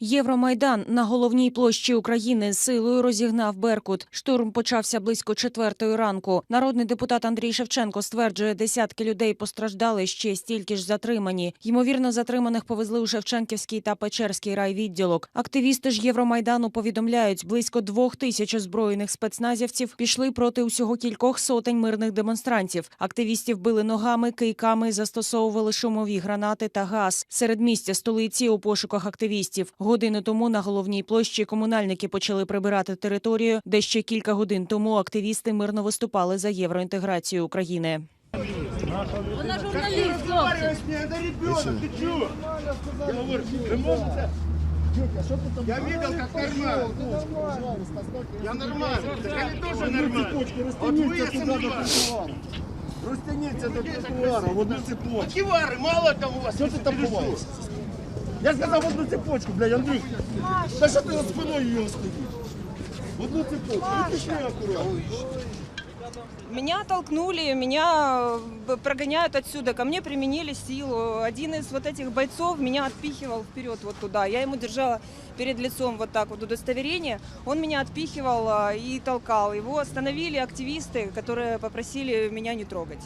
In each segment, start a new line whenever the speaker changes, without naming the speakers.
Євромайдан на головній площі України силою розігнав Беркут. Штурм почався близько четвертої ранку. Народний депутат Андрій Шевченко стверджує, десятки людей постраждали, ще стільки ж затримані. Ймовірно, затриманих повезли у Шевченківський та Печерський райвідділок. Активісти ж Євромайдану повідомляють, близько двох тисяч озброєних спецназівців пішли проти усього кількох сотень мирних демонстрантів. Активістів били ногами, кийками, застосовували шумові гранати та газ. Серед місця столиці у пошуках активістів. Годину тому на головній площі комунальники почали прибирати територію, де ще кілька годин тому активісти мирно виступали за євроінтеграцію України.
Вона журналіст, хлопці.
разговариваешь с ней, это ребенок, ты чё? Я говорю, вы можете? Я видел, как нормально. Я нормально. Так они тоже нормально. Вот вы я сомневаюсь.
Розтягніться до тротуара, в одну цепочку.
Кивары, мало там у вас.
Що ти там ховаєшся? Я сказав в одну цепочку, блядь, Андрюх. Та що ти за спиною його стоїш? Одну цепочку. Ну пішли акуратно.
Меня толкнули, меня э, прогоняют отсюда. Ко мне применили силу. Один из вот этих бойцов меня отпихивал вперед вот туда. Я ему держала перед лицом вот так вот удостоверение. Он меня отпихивал а, и толкал. Его остановили активисты, которые попросили меня не трогать.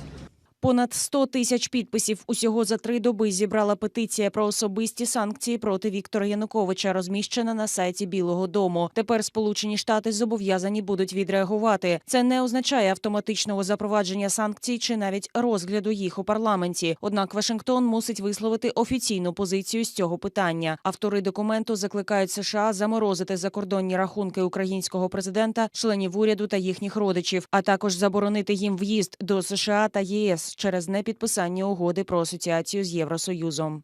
Понад 100 тисяч підписів усього за три доби зібрала петиція про особисті санкції проти Віктора Януковича, розміщена на сайті Білого Дому. Тепер Сполучені Штати зобов'язані будуть відреагувати. Це не означає автоматичного запровадження санкцій чи навіть розгляду їх у парламенті. Однак Вашингтон мусить висловити офіційну позицію з цього питання. Автори документу закликають США заморозити закордонні рахунки українського президента, членів уряду та їхніх родичів, а також заборонити їм в'їзд до США та ЄС через непідписання угоди про асоціацію з Євросоюзом.